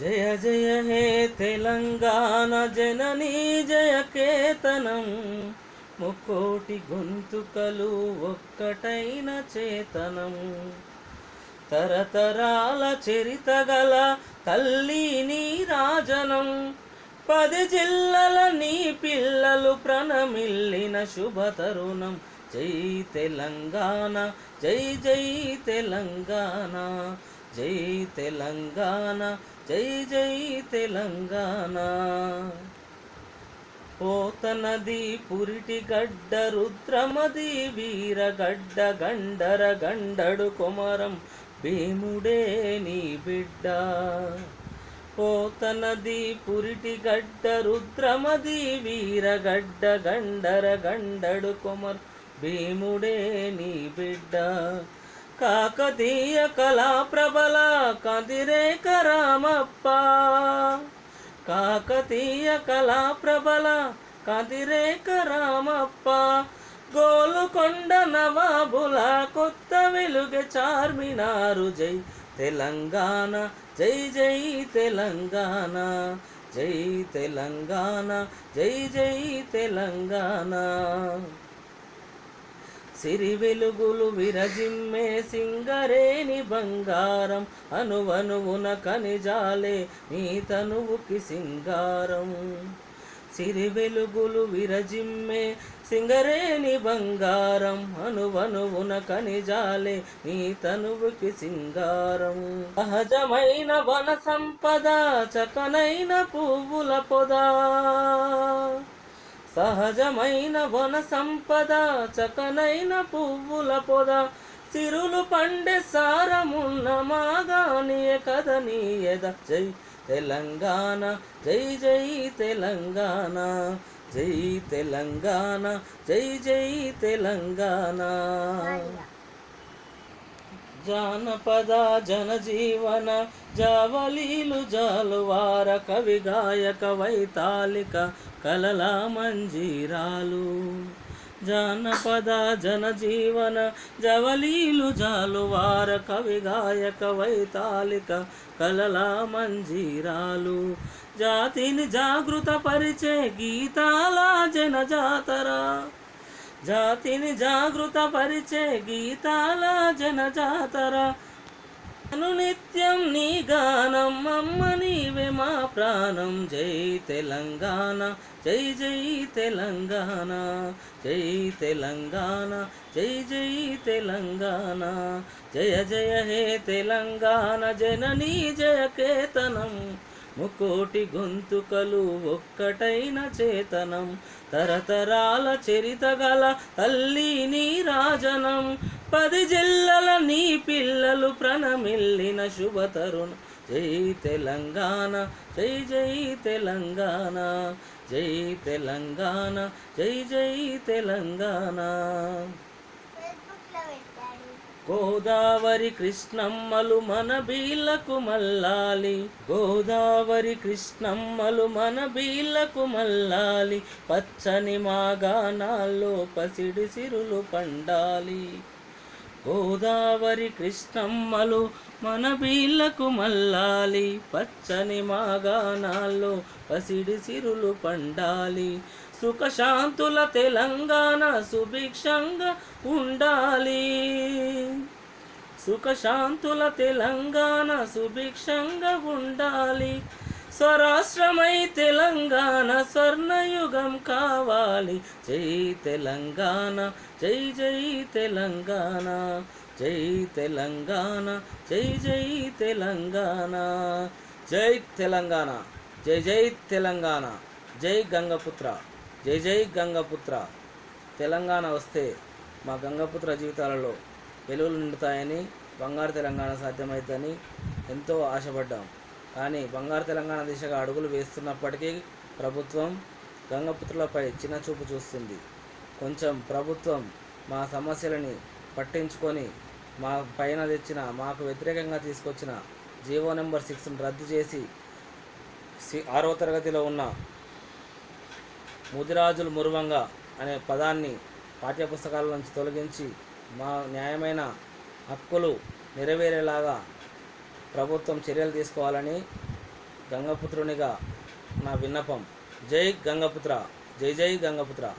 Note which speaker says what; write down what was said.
Speaker 1: జయ జయ హే తెలంగాణ జననీ జయ కేతనం. ముక్కోటి గొంతుకలు ఒక్కటైన చేతనం. తరతరాల చరిత గల తల్లి నీ రాజనం పది జిల్లల నీ పిల్లలు ప్రణమిల్లిన శుభ తరుణం. జై తెలంగాణ జై జై తెలంగాణ. జై తెలంగాణ జై జై తెలంగాణ. పోతనది పురిటి గడ్డ రుద్రమది వీరగడ్డ గండర గండడు కుమరం భీముడే నీ బిడ్డ. పోతనది పురిటి గడ్డ రుద్రమది వీరగడ్డ గండర గండడు కుమర్ భీముడే నీ బిడ్డ. కాకతీయ కళా ప్రబల కదిరేక రామప్ప. కాకతీయ కళా ప్రబల కదిరేక రామప్ప. గోలుకొండ నవాబుల కొత్త వెలుగె చార్మినారు. జై తెలంగాణ జై జై తెలంగాణ జై తెలంగాణ జై జై తెలంగాణ. సిరి వెలుగులు విరజిమ్మే సింగరేని బంగారం అనువనువున కనిజాలే నీ తనువుకి సింగారం. సిరి వెలుగులు విరజిమ్మే సింగరేని బంగారం అనువనువున కనిజాలే నీ తనువుకి సింగారం. సహజమైన వన సంపద చకనైన పువ్వుల పొదా. సహజమైన వన సంపద చకనైన పువ్వుల పొద. సిరులు పండే సారమున్న మాగానియ కదనీయద జై తెలంగాణ జై జై తెలంగాణ జై తెలంగాణ జై జై తెలంగాణ. జానపద జనజీవన జావలీలు జాలువార కవి గాయక వైతాళిక కలల మంజీరాలు. జానపద జనజీవన జవలీలు జాలువార కవి గాయక వైతాళిక కలల మంజీరాలు. జాతిని జాగృత పరిచే గీతాల జనజాతరా జాతిని జాగృత పరిచే గీతాల జనజాతర. అనునిత్యం నీ గానం అమ్మ నీవే మా ప్రాణం. జై తెలంగాణ జై జై తెలంగాణ జై తెలంగాణ జై జై తెలంగాణ. జయ జయ హే తెలంగాణ జననీ జయ కేతనం. ముకోటి గొంతుకలు ఒక్కటైన చేతనం. తరతరాల చరిత గల తల్లి నీ రాజనం. పది జిల్లల నీ పిల్లలు ప్రణమిల్లిన శుభతరుణ. జై తెలంగాణ జై జై తెలంగాణ జై తెలంగాణ జై జై తెలంగాణ. గోదావరి కృష్ణమ్మలు మన బీళ్ళకు మల్లాలి. గోదావరి కృష్ణమ్మలు మన బీళ్ళకు మల్లాలి. పచ్చని మాగానాల్లో పసిడి సిరులు పండాలి. గోదావరి కృష్ణమ్మలు మన బీళ్ళకు మల్లాలి. పచ్చని మాగానాల్లో పసిడి సిరులు పండాలి. సుఖశాంతుల తెలంగాణ సుభిక్షంగా ఉండాలి. సుఖశాంతుల తెలంగాణ సుభిక్షంగా ఉండాలి. స్వరాష్ట్రమై తెలంగాణ స్వర్ణయుగం కావాలి. జై తెలంగాణ జై జై తెలంగాణ జై తెలంగాణ జై జై తెలంగాణ జై తెలంగాణ జై జై తెలంగాణ జై గంగపుత్ర. జై జై గంగపుత్ర. తెలంగాణ వస్తే మా గంగపుత్ర జీవితాలలో వెలుగులు నిండుతాయని బంగారు తెలంగాణ సాధ్యమవుతుందని ఎంతో ఆశపడ్డాం. కానీ బంగారు తెలంగాణ దిశగా అడుగులు వేస్తున్నప్పటికీ ప్రభుత్వం గంగపుత్రులపై చిన్న చూపు చూస్తుంది. కొంచెం ప్రభుత్వం మా సమస్యలని పట్టించుకొని మా పైన తెచ్చిన మాకు వ్యతిరేకంగా తీసుకొచ్చిన జీవో నెంబర్ సిక్స్ను రద్దు చేసి సి- ఆరవ తరగతిలో ఉన్న ముదిరాజులు మురువంగ అనే పదాన్ని పాఠ్యపుస్తకాల నుంచి తొలగించి మా న్యాయమైన హక్కులు నెరవేరేలాగా ప్రభుత్వం చర్యలు తీసుకోవాలని గంగపుత్రునిగా నా విన్నపం. జై గంగపుత్ర. జై జై గంగపుత్ర.